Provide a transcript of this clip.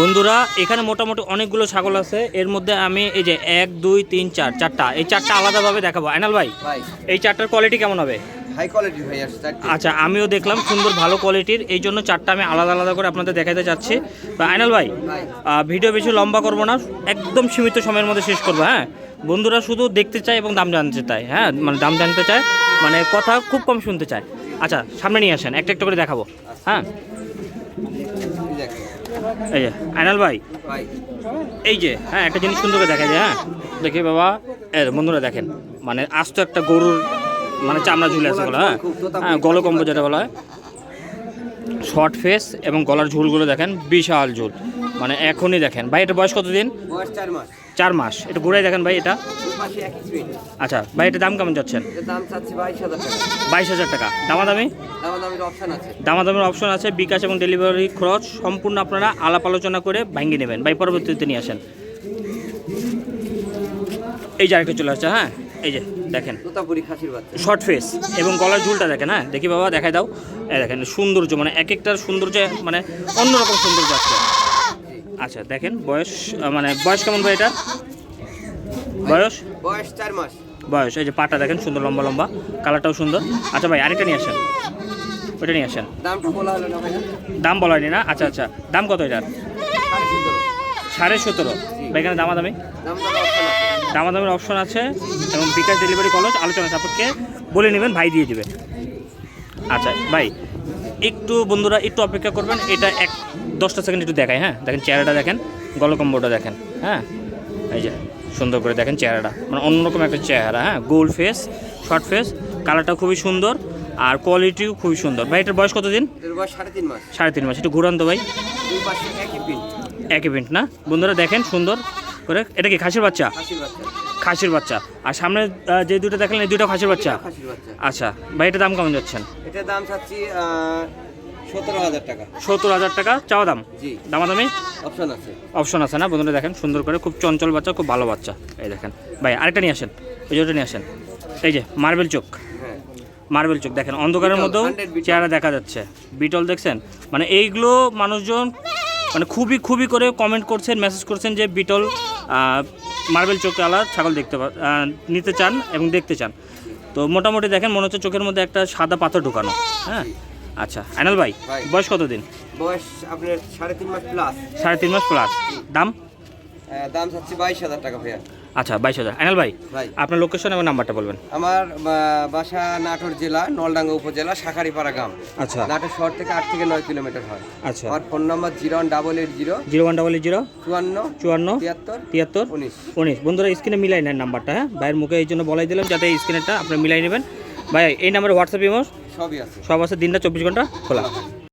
বন্ধুরা এখানে মোটামুটি অনেকগুলো ছাগল আছে। এর মধ্যে আমি এই যে এক দুই তিন চার চারটা। এই চারটা আলাদাভাবে দেখাবো। আইনাল ভাই এই চারটার কোয়ালিটি কেমন হবে? হাই কোয়ালিটি ভাই আচ্ছা আমিও দেখলাম সুন্দর ভালো কোয়ালিটির এই জন্য চারটা আমি আলাদা আলাদা করে আপনাদের দেখাতে চাচ্ছি। আইনাল ভাই ভিডিও বেশি লম্বা করব না। একদম সীমিত সময়ের মধ্যে শেষ করব হ্যাঁ? বন্ধুরা শুধু দেখতে চায় এবং দাম জানতে চায় হ্যাঁ? মানে দাম জানতে চায় মানে কথা খুব কম শুনতে চায়। আচ্ছা সামনে নিয়ে আসেন একটা একটা করে দেখাবো হ্যাঁ? এই যে আইনাল ভাই। এই যে হ্যাঁ একটা জিনিস সুন্দর দেখা যায় হ্যাঁ দেখি বাবা এর বন্ধুরা দেখেন মানে আস্ত একটা গরুর মানে চামড়া ঝুলে আছে বলা হ্যাঁ হ্যাঁ গলকম্ব যেটা বলা হয়। শর্ট ফেস এবং গলার ঝুলগুলো দেখেন বিশাল ঝুল মানে এখনই দেখেন। ভাই এটা বয়স কতদিন? বয়স চার মাস। চার মাস। এটা ঘুরাই দেখেন ভাই এটা? আচ্ছা ভাই এটা দাম কেমন যাচ্ছেন? বাইশ হাজার টাকা। দামাদামি? দামাদামের অপশন আছে। বিকাশ এবং ডেলিভারি খরচ সম্পূর্ণ আপনারা আলাপ আলোচনা করে ভাঙ্গি নেবেন। ভাই পরবর্তীতে নিয়ে আসেন। এই যে আরেকটা চলে আসছে হ্যাঁ? এই যে দেখেন। শর্ট ফেস এবং গলার ঝুলটা দেখেন হ্যাঁ? দেখি বাবা দেখাই দাও। দেখেন সৌন্দর্য মানে এক একটার সৌন্দর্য মানে অন্যরকম সৌন্দর্য আছে। আচ্ছা দেখেন বয়স মানে বয়স কেমন ভাই এটা? বয়স? বয়স চার মাস। বয়স এই যে পাটা দেখেন সুন্দর লম্বা লম্বা কালারটাও সুন্দর। আচ্ছা ভাই আরেকটা নিয়ে আসেন। ওইটা নিয়ে আসেন। দামটা বলা হলো না ভাইয়া দাম বলা হয়নি না? আচ্ছা আচ্ছা। দাম কত এটার? সাড়ে সতেরো। ভাই এখানে দামাদামি? দাম দামের অপশন আছে। দামাদামের অপশন আছে এবং বিকাশ ডেলিভারি কলেজ আলোচনা সাপেক্ষে বলে নেবেন ভাই দিয়ে দিবে। আচ্ছা ভাই একটু বন্ধুরা একটু অপেক্ষা করবেন এটা এক দশটা সেকেন্ড একটু দেখায় হ্যাঁ? দেখেন চেহারাটা দেখেন গলকম্বটা দেখেন হ্যাঁ? এই যে সুন্দর করে দেখেন চেহারাটা মানে অন্যরকম একটা চেহারা হ্যাঁ? গোল ফেস শর্ট ফেস কালারটা খুবই সুন্দর আর কোয়ালিটিও খুবই সুন্দর। ভাই এটার বয়স কতদিন? এর সাড়ে তিন মাস। সাড়ে তিন মাস একটু ঘুরান তো ভাই। একই ইভেন্ট না? বন্ধুরা দেখেন সুন্দর করে এটা কি খাসির বাচ্চা। খাসির বাচ্চা। আর সামনে যে দুটো দেখলেন এই দুটো খাসির বাচ্চা? আচ্ছা ভাই এটা দাম কেমন যাচ্ছেন? এটার দাম চাচ্ছি সতেরো হাজার টাকা। সত্তর হাজার টাকা চাওয়া দাম? জি। দামাদামি? অপশন আছে। অপশন আছে না? বন্ধুরা দেখেন সুন্দর করে খুব চঞ্চল বাচ্চা খুব ভালো বাচ্চা। এই দেখেন ভাই আরেকটা নিয়ে আসেন ওই যে ওটা নিয়ে আসেন। এই যে মার্বেল চোখ। হ্যাঁ। মার্বেল চোখ দেখেন অন্ধকারের মধ্যেও চেহারা দেখা যাচ্ছে। বিটল দেখছেন? মানে এইগুলো মানুষজন মানে খুবই খুবই করে কমেন্ট করছেন মেসেজ করছেন যে বিটল মার্বেল চোখওয়ালা ছাগল দেখতে নিতে চান এবং দেখতে চান। তো মোটামুটি দেখেন মনে হচ্ছে চোখের মধ্যে একটা সাদা পাথর ঢুকানো। হ্যাঁ? আচ্ছা আইনাল ভাই ভাই। বয়স কতদিন? বয়স আপনার সাড়ে তিন মাস প্লাস সাড়ে তিন মাস প্লাস দাম? দাম চাচ্ছি বাইশ হাজার টাকা ভাইয়া। আচ্ছা বাইশ হাজার। আইনাল ভাই ভাই। আপনার লোকেশন এবং নাম্বারটা বলবেন। আমার বাসা নাটোর জেলা নলডাঙ্গা উপজেলা শাখারিপাড়া গ্রাম। আচ্ছা। নাটোর শহর থেকে আট থেকে নয় কিলোমিটার হয়। আচ্ছা। আমার phone number zero one double eight zero zero one double zero চুয়ান্ন চুয়ান্ন তিয়াত্তর তিয়াত্তর উনিশ। উনিশ। বন্ধুরা স্ক্রিনে মিলাই নেন নাম্বারটা হ্যাঁ? ভাইয়ের মুখে এই জন্য বলাই দিলাম যাতে স্ক্রিনেরটা আপনি মিলাই নেবেন। ভাই এই নাম্বারে হোয়াটসঅ্যাপ ইমো? সবই আছে। সব আছে দিনটা চব্বিশ ঘণ্টা খোলা।